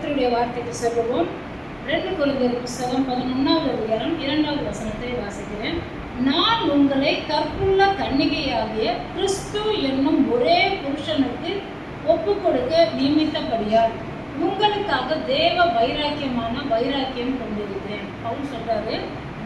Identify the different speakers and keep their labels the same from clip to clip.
Speaker 1: கத்தருடைய வார்த்தைக்கு சொல்லுவோம். ரெண்டு குழந்தையர் புஸ்தகம் பதினொன்றாவது அதிகாரம் இரண்டாவது வசனத்தை வாசிக்கிறேன். நான் உங்களை கற்புள்ள கன்னிகையாகிய கிறிஸ்து என்னும் ஒரே புருஷனுக்கு ஒப்பு கொடுக்க நியமித்தபடியால் உங்களுக்காக தேவ வைராக்கியமான வைராக்கியம் கொண்டிருக்கிறேன். பவுல் சொல்றாரு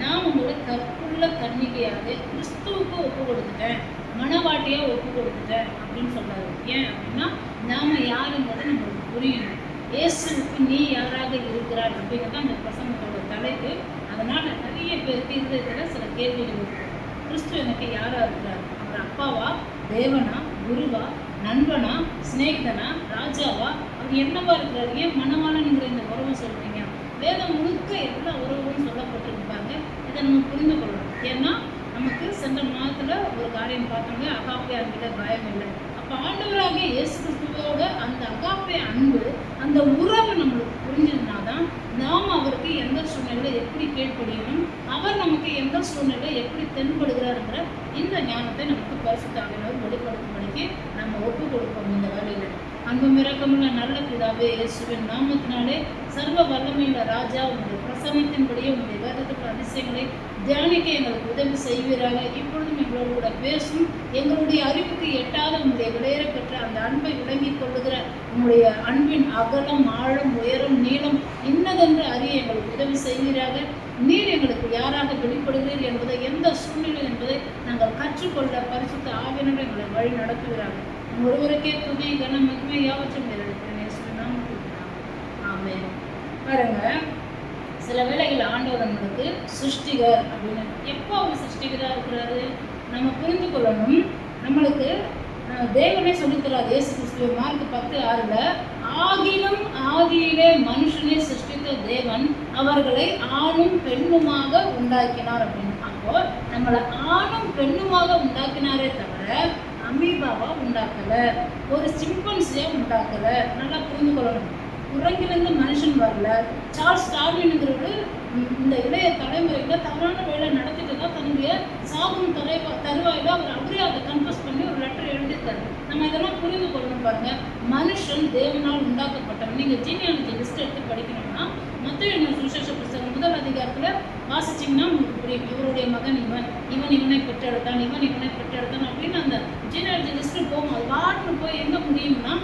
Speaker 1: நான் உங்களை கற்புள்ள கன்னிகையாக கிறிஸ்துவுக்கு ஒப்பு கொடுத்துட்டேன் மனவாட்டியா ஒப்பு கொடுத்துட்டேன் அப்படின்னு சொல்றாரு. ஏன் அப்படின்னா நாம யாருங்கிறது நம்மளுக்கு புரியணும். இயேசுக்கு நீ யாராக இருக்கிறார் அப்படிங்கிறது அந்த பிரசங்கத்தோட தலைப்பு. அதனால நிறைய பேருக்கு இருந்ததில் சில கேள்விகள் இருக்கு. கிறிஸ்து எனக்கு யாராக இருக்கிறார்? அவர் அப்பாவா? தேவனா? குருவா? நண்பனா? சிநேகிதனா? ராஜாவா? அவர் என்னவா இருக்கிறார்? ஏன் மனவாளனுங்கிற இந்த உறவை சொல்றீங்க? வேதம் முழுக்க எல்லா உறவுகளும் சொல்லப்பட்டிருப்பாங்க. இதை நம்ம புரிந்து கொள்ளணும். ஏன்னா நமக்கு சென்ற மாதத்துல ஒரு காரியம் பார்த்தோம்னா அகாப்பே அன்பிட பயம் இல்லை. அப்ப ஆண்டவராக இயேசு கிறிஸ்துவோட அந்த அகாப்பே அன்பு அந்த உறவு நம்மளுக்கு புரிஞ்சிருந்தாதான் நாம் அவருக்கு எந்த சூழ்நிலையில எப்படி கீழ்ப்படியணும் அவர் நமக்கு எந்த சூழ்நிலையில எப்படி தென்படுகிறாருங்கிற இந்த ஞானத்தை நமக்கு பரிசுத்தாவினர் வெளிப்படுத்தும்படிக்கு நம்ம ஒப்பு கொடுப்போம் இந்த வேலையில அன்பு மிரக்கமுள்ள நல்ல பிதாவே இயேசுவின் நாமத்தினாலே சர்வ வல்லமையுள்ள ராஜா உங்களுடைய பிரசன்னத்தின்படியே உங்களுடைய வேதத்துக்கு அதிசயங்களை தியானிக்க எங்களுக்கு உதவி செய்வீராக. இப்பொழுதும் எங்களோடு கூட பேசும் எங்களுடைய அறிவுக்கு எட்டாத உங்களுடைய விளையர பெற்ற அந்த அன்பை விளங்கிக் கொள்ளுகிற உங்களுடைய அன்பின் அகலம் ஆழம் உயரம் நீளம் இன்னதென்று அறிய எங்களுக்கு உதவி செய்வீராக. நீர் எங்களுக்கு யாராக வெளிப்படுகிறீர் என்பதை எந்த சூழ்நிலை என்பதை நாங்கள் கற்றுக்கொள்ள பரிசுத்த ஆவியனோடு எங்களை வழி நடத்துகிறார்கள் ஒருவருக்கே துணை கனம் மகிமை யாவற்றும் இருக்கிறேன் ஆமே பாருங்க சில வேளைகள் ஆண்டவர் நம்மளுக்கு சிருஷ்டிகர் அப்படின்னு. எப்போ அவர் சிருஷ்டிகராக இருக்கிறாரு? நம்ம புரிந்து கொள்ளணும். நம்மளுக்கு தேவனே சொல்லித்தராது இயேசு கிறிஸ்துவ. மார்க் பத்து ஆறுல ஆகிலும் ஆதியிலே மனுஷனை சிருஷ்டித்த தேவன் அவர்களை ஆணும் பெண்ணுமாக உண்டாக்கினார் அப்படின்னு. அப்போ நம்மளை ஆணும் பெண்ணுமாக உண்டாக்கினாரே தவிர அமீபாவா உண்டாக்கல? ஒரு சிம்பன்சியா உண்டாக்கல? நல்லா புரிந்து கொள்ளணும். குரங்கிலிருந்து மனுஷன் வரல. சார்ல்ஸ் டார்வின்ங்கிறவர் இந்த இளைய தலைமுறையில் தவறான வேலை நடத்திட்டு தான் தன்னுடைய சாகும் தலை தருவாயில அவர் அப்படியே அதை கன்ஃபஸ் பண்ணி ஒரு லெட்டர் எழுதித்தார் நம்ம இதெல்லாம் புரிந்து கொள்ளணும் பாருங்க. மனுஷன் தேவனால் உண்டாக்கப்பட்டவன். நீங்கள் ஜீனியாலஜி லிஸ்ட் எடுத்து படிக்கணும்னா மத்திய சுசேஷ புஸ்தகம் முதல் அதிகாரத்தில் வாசிச்சிங்கன்னா உங்களுக்கு புரியும். இவருடைய மகன் இவன். இவன் இவனை பெற்றெடுத்தான். இவன் இவனை பெற்றெடுத்தான் அப்படின்னு அந்த ஜீனாலஜி லிஸ்ட்டு போகும் அது வாட்டுன்னு போய் எங்கே முடியும்னா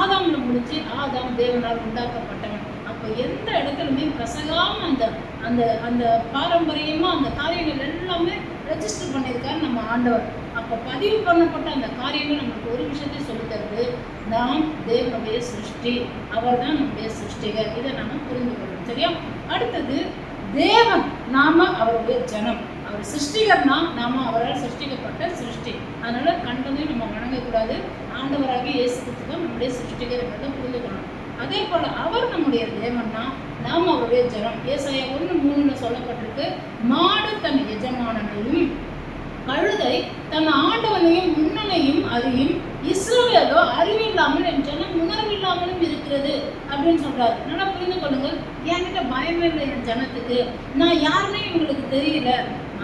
Speaker 1: ஆதாம்ல முடிச்சு ஆதாம் தேவனால் உண்டாக்கப்பட்டவன். அப்போ எந்த இடத்துலையுமே கசகாம அந்த அந்த அந்த பாரம்பரியமா அந்த காரியங்கள் எல்லாமே ரெஜிஸ்டர் பண்ணியிருக்காரு நம்ம ஆண்டவர். அப்போ பதிவு பண்ணப்பட்ட அந்த காரியங்கள் நமக்கு ஒரு விஷயத்தை சொல்லித் தருது நாம் தேவனுடைய சிருஷ்டி அவர் தான் நம்முடைய சிருஷ்டிகர் இதை நாம புரிந்து கொள்ளணும் சரியா? அடுத்தது தேவன் நாம அவருடைய ஜனம். அவர் சிருஷ்டிகர்னா நாம அவரால் சிருஷ்டிக்கப்பட்ட சிருஷ்டி. அதனால கண்டதையும் நம்ம வணங்கக்கூடாது. ஆண்டவராக இயேசு தான் நம்முடைய சிருஷ்டிகர் என்பதை புரிந்து கொள்ளணும் அதே போல அவர் நம்முடைய தேவன்னா நாம் அவருடைய ஜனம். ஏசாயா ஒன்று மூணுல சொல்லப்பட்டிருக்கு மாடு தன் எஜமானனையும் கழுதை தன் ஆண்டவனையும் முன்னனையும் அறியும். இஸ்ரவேலோ அறிவில்லாமல் என் ஜனம் உணர்வில்லாமலும் இருக்கிறது அப்படின்னு சொல்றாரு. நல்லா புரிந்து கொள்ளுங்கள். என்கிட்ட பயமே இல்லை என் ஜனத்துக்கு. நான் யாருன்னே உங்களுக்கு தெரியல.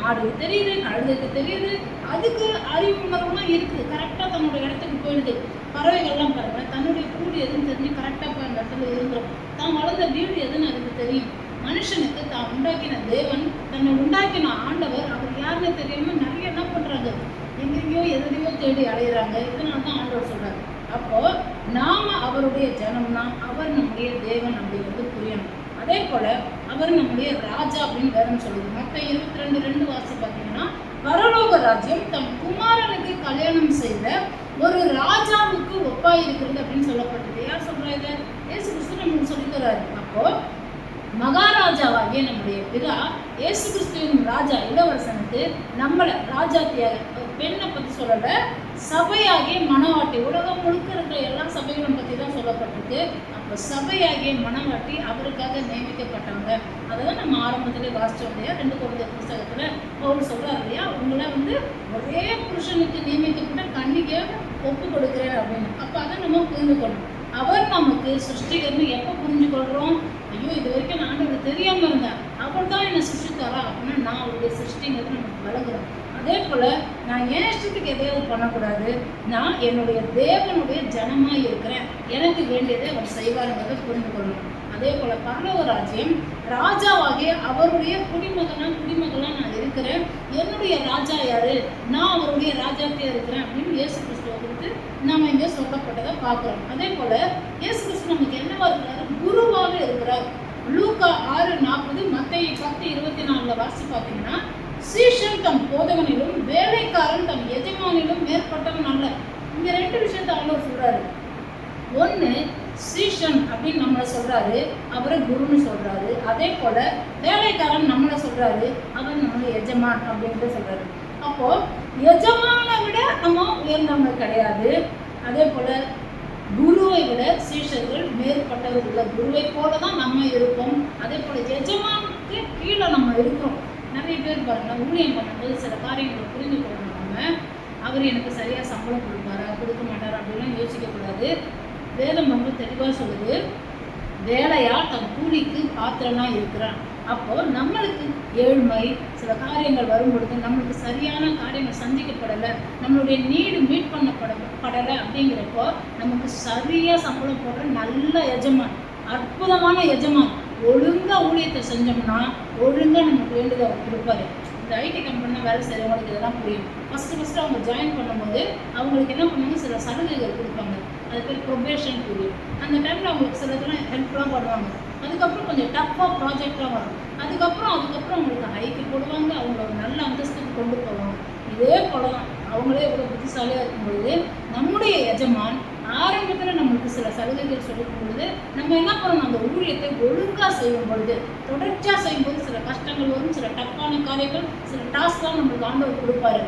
Speaker 1: ஆடுக்கு தெரியுது கழுதைக்கு தெரியுது. அதுக்கு அறிவு உணர்வுலாம் இருக்குது கரெக்டாக தன்னோட இடத்துக்கு போயிடுது. பறவைகள்லாம் பாருங்க தன்னுடைய கூடு எதுன்னு தெரிஞ்சு கரெக்டாக போய் அந்த இடத்துல இருந்துடும் தான் வளர்ந்த வீடு எதுன்னு அதுக்கு தெரியும். மனுஷனுக்கு தான் உண்டாக்கின தேவன் தன்னை உண்டாக்கின ஆண்டவர் அவர் யாருன்னு தெரியாம நிறைய என்ன பண்றாங்க? எங்கெங்கயோ எதையோ தேடி அலையிறாங்க. இதனால தான் ஆண்டவர் சொல்றாரு. அப்போ நாம அவருடைய ஜனம்னா அவர் நம்முடைய தேவன் அப்படிங்கிறது புரியணும். அதே போல அவர் நம்முடைய ராஜா அப்படின்னு வேதம் சொல்லுது மற்ற இருபத்தி ரெண்டு ரெண்டு வாசி பார்த்தீங்கன்னா பரலோக ராஜ்யம் தம் குமாரனுக்கு கல்யாணம் செய்த ஒரு ராஜாவுக்கு ஒப்பாய் இருக்கிறது அப்படின்னு சொல்லப்பட்டது. யார் சொல்றா இதை? ஏசு கிறிஸ்து நம்மளுக்கு சொல்லித் தர்றாரு அப்போ மகாராஜாவாகிய நம்முடைய பிதா ஏசு கிறிஸ்துவின் ராஜா இளவரசனுக்கு நம்மளை ராஜாத்தியாக ஒரு பெண்ணை பற்றி சொல்லலை சபையாகிய மனவாட்டி உலகம் முழுக்க இருக்கிற எல்லா சபைகளும் பற்றி தான் சொல்லப்பட்டிருக்கு. சபையாகிய மனவாட்டி அவருக்காக நியமிக்கப்பட்டவங்க அதான் நம்ம ஆரம்பத்திலே வாசிச்சோம் இல்லையா? ரெண்டு குழந்தை புஸ்தகத்தில் அவர் சொல்றாரு இல்லையா? உங்களை வந்து ஒரே புருஷனுக்கு நியமிக்கப்பட்ட கன்னிகை ஒப்பு கொடுக்கிறார் அப்படின்னு. அப்போ அதை நம்ம புரிந்து கொள்ளணும். அவர் நமக்கு சிருஷ்டிகர்னு எப்போ புரிஞ்சு கொள்றோம்? ஐயோ இது வரைக்கும் நான் ஆண்டவர் தெரியாம இருந்தேன். அவர் தான் என்னை சிருஷ்டித்தாரா? அப்படின்னா நான் அவருடைய சிருஷ்டிங்கிறது நமக்கு வழங்குறோம். அதே போல் நான் என் இஷ்டத்துக்கு எதையாவது பண்ணக்கூடாது. நான் என்னுடைய தேவனுடைய ஜனமாக இருக்கிறேன். எனக்கு வேண்டியதை அவர் செய்வாருங்கிறத புரிந்து கொள்ளணும் அதே போல் பரலோக ராஜ்யம் ராஜாவாகிய அவருடைய குடிமகனா குடிமகனாக நான் இருக்கிறேன். என்னுடைய ராஜா யாரு? நான் அவருடைய ராஜாத்தையே இருக்கிறேன் அப்படின்னு இயேசு கிறிஸ்துவை குறித்து நாம இங்கே சொல்லப்பட்டதை பார்க்குறோம். அதே போல் இயேசு கிறிஸ்து நமக்கு என்னவா இருக்கிறார் குருவாக இருக்கிறார். லூக்கா ஆறு நாற்பது மத்திய பத்து இருபத்தி நாலில் வாசி பார்த்தீங்கன்னா சீஷன் தம் போதகனிலும் வேலைக்காரன் தம் எஜமானிலும் மேற்பட்டவன் அல்ல. இங்க ரெண்டு விஷயத்த ஆண்டவர் சொல்றாரு. ஒன்று சீஷன் அப்படின்னு நம்மளை சொல்றாரு அவரை குருன்னு சொல்றாரு. அதே போல வேலைக்காரன் நம்மளை சொல்றாரு அவர் நம்மளை எஜமான் அப்படின்ட்டு சொல்றாரு. அப்போ எஜமானை விட நம்ம உயர்ந்தவங்க கிடையாது. அதே போல குருவை விட சீஷர்கள் மேற்பட்டவர்கள் குருவை போல தான் நம்ம இருப்போம். அதே போல எஜமானுக்கு கீழே நம்ம இருக்கோம் நிறைய பேர் பாருங்கள் ஊழியம் பண்ணும்போது சில காரியங்களை புரிந்து கொள்ளணும் நம்ம அவர் எனக்கு சரியாக சம்பளம் கொடுப்பாரா கொடுக்க மாட்டாரா அப்படிலாம் யோசிக்க கூடாது. வேதம் ரொம்ப தெளிவாக சொல்லுது வேலையா தன் கூலிக்கு பாத்திரம்லாம் இருக்கிறான். அப்போ நம்மளுக்கு ஏழ்மை சில காரியங்கள் வரும்பொழுது நம்மளுக்கு சரியான காரியங்கள் சந்திக்கப்படலை நம்மளுடைய நீடு மீட் பண்ணப்பட படலை அப்படிங்கிறப்போ நமக்கு சரியாக சம்பளம் போடுற நல்ல எஜமான் அற்புதமான எஜமான் ஒழுங்கா ஊழியத்தை செஞ்சோம்னா ஒழுங்கா நமக்கு வேண்டியதை அவர் கொடுப்பாரு. இந்த ஐடி கம்பெனியில் வேலை செய்கிறவங்களுக்கு இதெல்லாம் புரியும். ஃபஸ்ட்டு ஃபஸ்ட்டு அவங்க ஜாயின் பண்ணும்போது அவங்களுக்கு என்ன பண்ணுவாங்க? சில சலுகைகள் கொடுப்பாங்க. அது பேர் ப்ரொபேஷன் பீரியட் அந்த டைமில் அவங்களுக்கு சில இதெல்லாம் ஹெல்ப்லாம் பண்ணுவாங்க. அதுக்கப்புறம் கொஞ்சம் டஃப்பாக ப்ராஜெக்ட்லாம் வரும். அதுக்கப்புறம் அதுக்கப்புறம் அவங்களுக்கு ஹைக்கு போடுவாங்க. அவங்கள நல்ல அந்தஸ்துக்கு கொண்டு போவாங்க. இதே போல தான் அவங்களே இவ்வளோ புத்திசாலியாக இருக்கும்பொழுது நம்முடைய எஜமான் ஆரம்பத்தில் நம்மளுக்கு சில சலுகைகள் சொல்லும் பொழுது நம்ம என்ன பண்ணணும்? அந்த ஊழியத்தை ஒழுங்காக செய்யும் பொழுது தொடர்ச்சியாக செய்யும்போது சில கஷ்டங்கள் வரும் சில டஃப்பான காரியங்கள் சில டாஸ்க்லாம் நம்மளுக்கு ஆண்டவர் கொடுப்பாரு.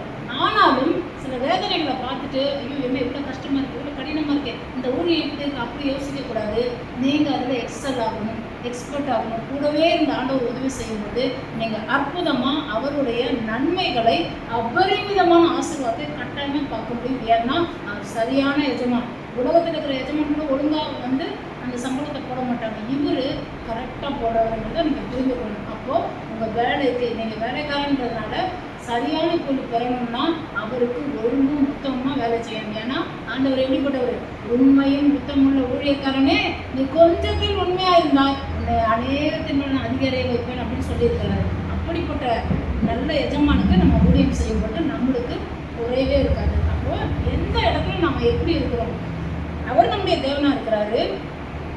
Speaker 1: ஆனாலும் சில வேதனைகளை பார்த்துட்டு ஐயோ என்ன எவ்வளோ கஷ்டமாக இருக்குது எவ்வளோ கடினமாக இருக்கு இந்த ஊழியத்துக்கு அப்படி யோசிக்கக்கூடாது நீங்கள் அதில் எக்ஸல் ஆகணும் எக்ஸ்பர்ட் ஆகணும். கூடவே இந்த ஆண்டவர் உதவி செய்யும்போது நீங்கள் அற்புதமாக அவருடைய நன்மைகளை அபரிமிதமான ஆசீர்வாதத்தை கட்டாயமாக பார்க்க முடியும். ஏன்னா அவர் சரியான எஜமான். உலகத்தில் இருக்கிற எஜமான் கூட ஒழுங்காக வந்து அந்த சம்பளத்தை போட மாட்டாங்க. இவர் கரெக்டாக போடுறவங்கிறத நீங்கள் புரிந்து கொள்ளணும். அப்போது உங்கள் வேலைக்கு நீங்கள் வேலைக்காரன்றதுனால சரியான கூலி பெறணும்னா அவருக்கு ஒழுங்கும் முத்தமாக வேலை செய்யணும். ஏன்னா ஆண்டவர் எப்படிப்பட்டவர்? உண்மையும் முத்தமுள்ள ஊழியக்காரனே. நீ கொஞ்சத்தில் உண்மையாக இருந்தால் உன்னை அநேகத்தின் நான் அதிகாரியை வைப்பேன் அப்படின்னு சொல்லியிருக்கிறாரு. அப்படிப்பட்ட நல்ல எஜமானுக்கு நம்ம ஊழியம் செய்யப்பட்டு நம்மளுக்கு குறைவே இருக்காது. அப்போ எந்த இடத்துல நம்ம எப்படி இருக்கிறோம்? அவர் நம்முடைய தேவனா இருக்கிறாரு.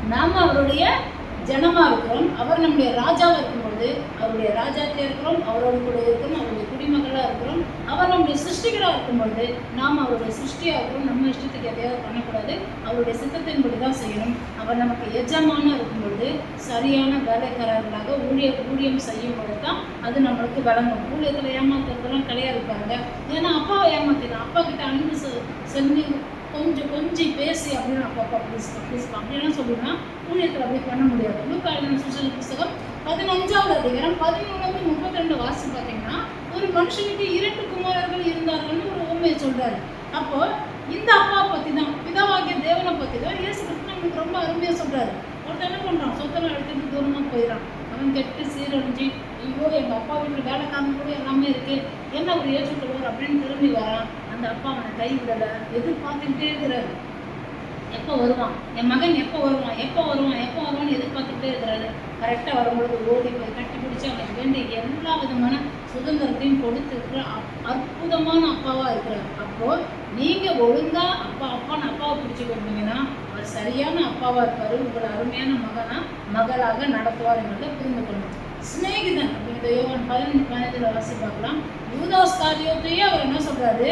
Speaker 1: நாம அவருடைய ஜனமா இருக்கிறோம். அவர் நம்முடைய ராஜாவா இருக்கும்பொழுது அவருடைய ராஜாத்தில இருக்கிறோம். அவரோட கூட இருக்கிறோம் அவருடைய குடிமகளா இருக்கிறோம். அவர் நம்முடைய சிருஷ்டிகரா இருக்கும்பொழுது நாம் அவருடைய சிருஷ்டியா இருக்கிறோம். நம்ம இஷ்டத்துக்கு எதையாவது பண்ணக்கூடாது. அவருடைய சித்தத்தின்படி தான் செய்யணும். அவர் நமக்கு எஜமான இருக்கும்பொழுது சரியான வேலைக்காரர்களாக ஊழிய ஊழியம் செய்யும் பொழுது தான் அது நம்மளுக்கு வழங்கும் ஊழியத்தில் ஏமாத்துறதுலாம் கிடையாது பாருங்க. ஏன்னா அப்பாவை ஏமாத்தினா அப்பா கிட்ட அன்பு செ- செஞ்சு கொஞ்சம் கொஞ்சம் பேசி அப்படின்னு அப்பா அப்பா ப்ளீஸ் ப்ளீஸ் அப்படின்னு சொல்லுன்னா ஊழியத்தில் அப்படி பண்ண முடியாது. லூக்காளின் சுசல் புஸ்தகம் பதினஞ்சாவது அதிகாரம் பதிமூணுலேருந்து முப்பத்தி ரெண்டு வாசி பார்த்தீங்கன்னா ஒரு மனுஷனுக்கு இரண்டு குமாரர்கள் இருந்தார்கள்னு ஒரு உண்மையை சொல்கிறாரு அப்போ இந்த அப்பா பற்றி தான் பிதாவாகிய தேவனை பற்றி தான் இயேசு கிருஷ்ணனுக்கு ரொம்ப அருமையாக சொல்கிறாரு ஒருத்தன் என்ன பண்ணுறான் சொத்தெல்லாம் எடுத்துட்டு தூரமாக போயிடறான். அவன் கெட்டு சீரழிஞ்சு ஐயோ எங்கள் அப்பா வீட்டில் வேலைக்காரங்க கூட எல்லாமே இருக்கு. என்ன ஒரு ஏற்றுக்கொள்வார் அப்படின்னு திரும்பி வரான். அந்த அப்பா அவனை கைவிடலை எதிர்பார்த்துக்கிட்டே இருக்கிறாரு. எப்போ வருவான்? என் மகன் எப்போ வருவான்? எப்போ வருவான்? எப்போ வருவான்னு எதிர்பார்த்துக்கிட்டே இருக்கிறாரு. கரெக்டாக வரும்பொழுது ஓடி போய் கட்டி பிடிச்சி அவனுக்கு வேண்டிய எல்லா விதமான சுதந்திரத்தையும் கொடுத்துருக்குற அற்புதமான அப்பாவாக இருக்கிறார். அப்போ நீங்கள் ஒழுங்கா அப்பா அப்பான்னு அப்பாவை பிடிச்சி கொடுத்தீங்கன்னா அவர் சரியான அப்பாவாக இருப்பார். உங்களை அருமையான மகனா மகளாக நடத்துவார் என்பதை புரிந்து கொள்ளணும் சிநேகிதன் அப்படிங்கிற யோகன் பதினஞ்சு பதினஞ்சில் வாசி பார்க்கலாம் யூதாஸ் காரியத்தையே அவர் என்ன சொல்றாரு?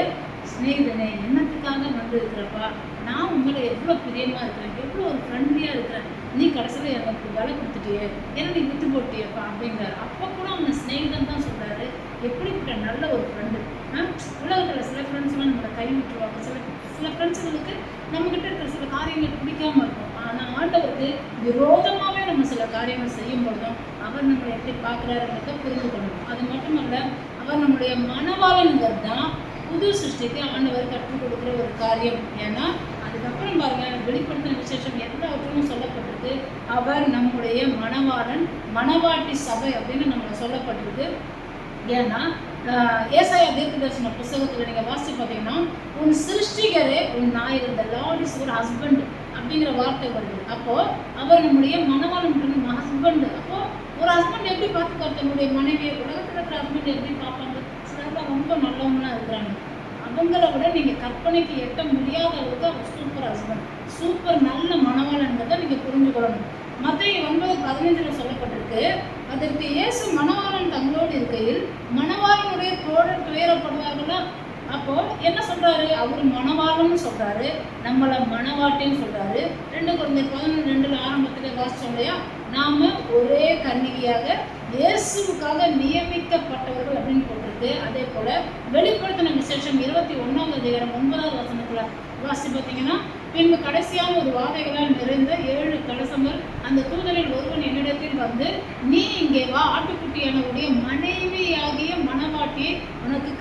Speaker 1: சிநேகிதனே என்னத்துக்காக வந்து இருக்கிறப்பா? நான் உங்களை எவ்வளோ பிரியமாக இருக்கிறேன் எவ்வளோ ஒரு ஃப்ரெண்ட்லியாக இருக்கிறேன். நீ கடைசியில் எனக்கு விலை கொடுத்துட்டியே. ஏன்னா நீ விட்டு போட்டியப்பா அப்படிங்கிறாரு. அப்போ கூட அவங்க சிநேகிதன் தான் சொல்கிறாரு எப்படிப்பட்ட நல்ல ஒரு ஃப்ரெண்டு உலகத்தில் சில ஃப்ரெண்ட்ஸ்லாம் நம்மளை கை விட்டுருவாங்க. சில சில ஃப்ரெண்ட்ஸுங்களுக்கு நம்மக்கிட்ட இருக்கிற சில காரியங்கள் பிடிக்காம இருக்கும். ஆனால் ஆண்டவருக்கு விரோதமாகவே நம்ம சில காரியங்கள் செய்யும் பொழுதும் அவர் நம்மளை எப்படி பார்க்குறாருங்கிறத புரிந்து கொள்ளணும். அது மட்டுமல்ல அவர் நம்முடைய மனவாளனுங்கிறது தான் புது சிருஷ்டிக்கு ஆண்டவர் கற்றுக் கொடுக்குற ஒரு காரியம். ஏன்னா அதுக்கப்புறம் பாருங்க வெளிப்படுத்தின விசேஷம் எல்லாவற்றிலும் சொல்லப்பட்டிருக்கு. அவர் நம்முடைய மணவாளன் மணவாட்டி சபை அப்படின்னு நம்மளை சொல்லப்பட்டிருக்கு. ஏன்னா ஆஹ், ஏசாயா தீர்க்கதரிசன புஸ்தகத்தில் நீங்கள் வாசி பார்த்தீங்கன்னா உன் சிருஷ்டிகரே உன் நாயர் த லார்ட் இஸ் ஒரு ஹஸ்பண்ட் அப்படிங்கிற வார்த்தை வருது. அப்போ அவர் நம்முடைய மனவாளன் நம்ம ஹஸ்பண்ட் அப்போ ஒரு ஹஸ்பண்ட் எப்படி பார்த்துக்கார் தன்னுடைய மனைவியை உலகத்தில் இருக்கிற ஹஸ்பண்ட் எப்படி பார்ப்பாங்க? ரொம்ப நல்லவங்களாக இருக்கிறாங்க. அவங்கள விட நீங்கள் கற்பனைக்கு எட்ட முடியாத அளவுக்கு அவர் சூப்பர் ஹஸ்பண்ட் சூப்பர் நல்ல மனவாளன்றதை நீங்கள் புரிஞ்சுக்கொள்ளணும் மத்திய ஒன்பது பதினைஞ்சில் சொல்லப்பட்டிருக்கு அதற்கு இயேசு மணவாளன் தங்களோடு இருக்கையில் மணவாளனுடைய தோழர் துயரப்படுவார்களா? அப்போ என்ன சொல்றாரு? அவர் மணவாளன்னு சொல்றாரு. நம்மள மணவாட்டின்னு சொல்றாரு. ரெண்டு குழந்தை பதினொன்று ரெண்டுல ஆரம்பத்துல வாசிச்சோம் இல்லையா? நாம ஒரே கன்னிகையாக இயேசுக்காக நியமிக்கப்பட்டவர்கள் அப்படின்னு போட்டிருக்கு. அதே போல வெளிப்படுத்தின விசேஷம் இருபத்தி ஒன்னாவது அதிகாரம் ஒன்பதாவது வசனத்துல வாசி பார்த்தீங்கன்னா பின்பு கடைசியான ஒரு வாதைகளால் நிறைந்த ஏழு கலசங்கள் அந்த தூதலில் ஒருவன் என்னிடத்தில் வந்து நீ இங்கே வா ஆட்டுக்குட்டியானவருடைய மனைவியாகிய மனைவி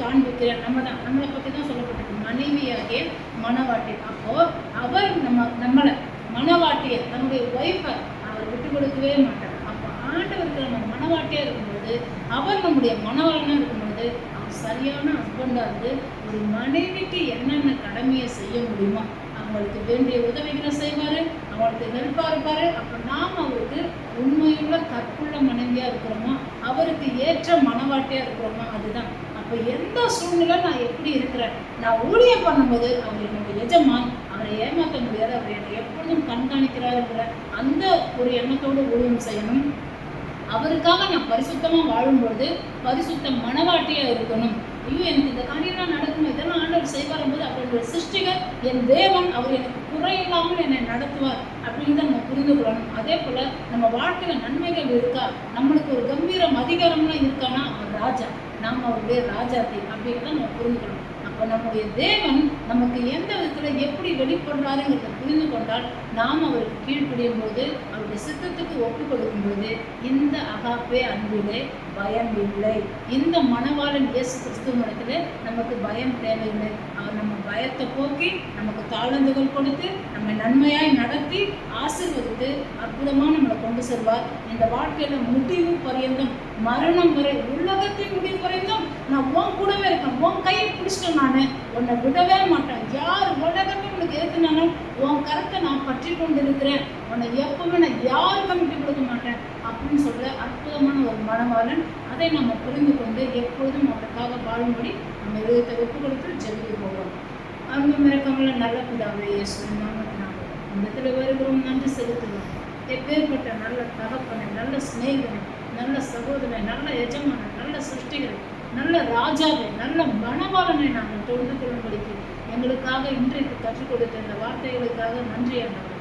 Speaker 1: உனக்கு நம்ம தான் நம்மளை பற்றி தான் சொல்லப்பட்டிருக்கு. மனைவியாகிய மனவாட்டி அப்போ அவர் நம்ம நம்மளை மனவாட்டியை நம்முடைய ஒய்ஃபை அவர் விட்டு கொடுக்கவே மாட்டார். அப்போ ஆண்டவருக்கு நம்ம மனவாட்டியாக இருக்கும்போது அவர் நம்முடைய மனவாளனாக இருக்கும்போது அவர் சரியான ஹஸ்பண்டாக இருந்து ஒரு மனைவிக்கு என்னென்ன கடமையை செய்ய முடியுமோ அவங்களுக்கு வேண்டிய உதவிகளை செய்வார் அவங்களுக்கு ஹெல்ப்பாக இருப்பார். அப்போ நாம் அவருக்கு உண்மையுள்ள கற்புள்ள மனைவியாக இருக்கிறோமோ அவருக்கு ஏற்ற மனவாட்டியாக இருக்கிறோமோ அதுதான். அப்போ எந்த சூழ்நிலை நான் எப்படி இருக்கிறேன்? நான் ஊழியம் பண்ணும்போது அவர் என்னுடைய எஜமான் அவரை ஏமாற்ற முடியாது அவர் என்னை எப்பொழுதும் கண்காணிக்கிறாருங்கிற அந்த ஒரு எண்ணத்தோடு ஊழியம் செய்யணும். அவருக்காக நான் பரிசுத்தமாக வாழும்பொழுது பரிசுத்த மனவாட்டியாக இருக்கணும். ஐயோ எனக்கு இந்த காரியம்லாம் நடக்கும் இதெல்லாம் ஆண்டவர் செய்வார் போது அவருடைய சிருஷ்டிகர் என் தேவன் அவர் எனக்கு குறையில்லாமல் என்னை நடத்துவார் அப்படின்னு தான் நம்ம புரிந்து கொள்ளணும். அதே போல் நம்ம வாழ்க்கையில் நன்மைகள் இருக்கா? நம்மளுக்கு ஒரு கம்பீரம் அதிகாரம்லாம் இருக்கானா அவர் ராஜா. நாம் அவருடைய ராஜாத்தி அப்படிங்கிறத நம்ம புரிந்துக்கணும் அப்போ நம்முடைய தேவன் நமக்கு எந்த விதத்தில் எப்படி வெளிப்படுறாருங்கிறத புரிந்து கொண்டால் நாம் அவருக்கு கீழ்ப்படியும் போது அவருடைய சித்தத்துக்கு ஒப்பு கொடுக்கும்போது இந்த அகாப்பே அன்பிலே பயம் இல்லை இந்த மணவாளன் இயேசு கிறிஸ்துவனிடத்துல நமக்கு பயம் தேவையில்லை. அவர் நம்ம பயத்தை போக்கி நமக்கு தாளந்துகள் கொடுத்து நம்மை நன்மையாய் நடத்தி ஆசீர்வதித்து அற்புதமாக நம்மளை கொண்டு செல்வார். இந்த வாழ்க்கையில முடிவு பரியந்தம் மரணம் வரை உலகத்தின் முடிவு பரியந்தம் நான் உன் கூடவே இருக்கேன் உன் கையை பிடிச்சிட்டேன் நான். உன்னை விடவே மாட்டேன். யார் உலகமே உனக்கு எதுனாலும் உன் கருத்தை நான் பற்றி கொண்டு இருக்கிறேன் உன்னை எப்பவுமே நான் யாருக்கும் விட்டு கொடுக்க மாட்டேன் அப்படின்னு சொல்ற அற்புதமான ஒரு மனவாளன் அதை நம்ம புரிந்து கொண்டு எப்பொழுதும் அவருக்காக வாழும்படி நம்ம இதயத்தை ஒப்பு கொடுத்து ஜெபிக்க போவோம் அவங்க மிரக்கமுள்ள நல்ல பிதாவே இயேசுவின் நாமத்தினாலே இந்த இடத்துல வருகிறோம் நன்றி செலுத்துகிறோம். எப்பேற்பட்ட நல்ல தகப்பனை நல்ல சிநேகிதனை நல்ல சகோதரனை நல்ல எஜமான நல்ல சிருஷ்டிகளை நல்ல ராஜாவை நல்ல மனவாளனை நாங்கள் தொழுது கொள்ளும்படிக்கு எங்களுக்காக இன்றைக்கு கற்றுக் கொடுத்த இந்த வார்த்தைகளுக்காக நன்றி ஆண்டவரே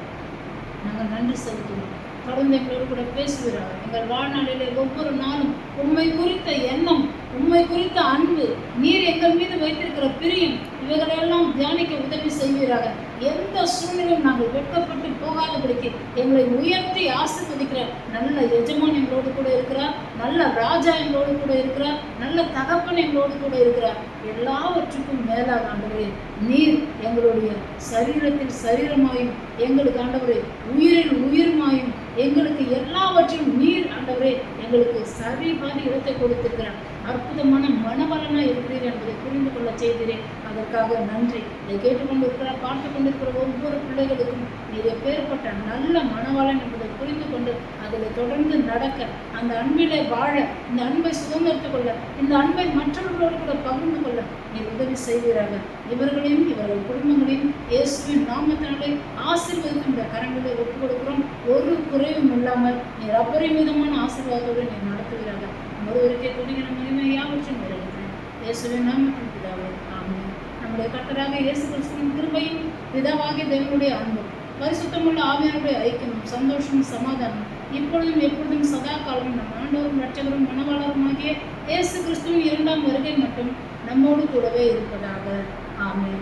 Speaker 1: நாங்கள் நன்றி செலுத்துகிறோம். தொடர்ந்து எங்களோடு கூட பேசுகிறார். எங்கள் வாழ்நாளிலே ஒவ்வொரு நாளும் உண்மை குறித்த எண்ணம் உண்மை குறித்த அன்பு நீர் எங்கள் மீது வைத்திருக்கிற பிரியம் இவைகளெல்லாம் தியானிக்க உதவி செய்வீராக. எந்த சூழ்நிலையும் நாங்கள் வெட்கப்பட்டு போகாதபடிக்கு எங்களை உயர்த்தி ஆசீர்வதிக்கிற நல்ல எஜமான் எங்களோடு கூட இருக்கிறார் நல்ல ராஜா எங்களோடு கூட இருக்கிறார் நல்ல தகப்பன் எங்களோடு கூட இருக்கிறார். எல்லாவற்றுக்கும் மேலாக ஆண்டவரே நீர் எங்களுடைய சரீரத்தில் சரீரமாயும் எங்களுக்கு ஆண்டவரே உயிரில் உயிர்மாயும் எங்களுக்கு எல்லாவற்றையும் நீர் ஆண்டவரே எங்களுக்கு சரிபாதி இடத்தை கொடுத்திருக்கிறார். அற்புதமான மனவளனாக இருக்கிறீர் என்பதை புரிந்து கொள்ள செய்கிறேன். அதற்காக நன்றி. இதை கேட்டுக்கொண்டிருக்கிற பார்த்து கொண்டிருக்கிற ஒவ்வொரு பிள்ளைகளுக்கும் நீர் எப்பேற்பட்ட நல்ல மனவாளன் என்பதை புரிந்து கொண்டு அதில் தொடர்ந்து நடக்க அந்த அன்பிலே வாழ இந்த அன்பை சுதந்திரத்துக் கொள்ள இந்த அன்பை மற்றவர்களோடு கூட பகிர்ந்து கொள்ள நீர் உதவி செய்வீராக. இவர்களையும் இவர்கள் குடும்பங்களையும் இயேசுவின் நாமத்தினாலே ஆசீர்வதித்து இந்த கரங்களை ஒப்புக் கொடுக்கிறோம். ஒரு குறைவும் இல்லாமல் நீர் அபரிமிதமான ஆசீர்வாதத்தோடு நீர் நடத்துவீராக. ஒருவருக்கே துணிகிற மகிமை யாவற்றையும் நிறைவேற்றேன் இயேசுவின் நாமத்தின் பிதாவே ஆமாம் நம்முடைய கட்டராக இயேசு கிறிஸ்துவின் கிருபையும் பிதாவாகிய தேவனுடைய அன்பும் பரிசுத்தமுள்ள ஆவியாருடைய ஐக்கியம் சந்தோஷம் சமாதானம். இப்பொழுதும் எப்பொழுதும் சதா காலம் நம் ஆண்டவரும் ரட்சகரும் மனவாளருமாகிய இயேசு கிறிஸ்துவின் இரண்டாம் வருகை மட்டும் நம்மோடு கூடவே இருப்பதாக. ஆமே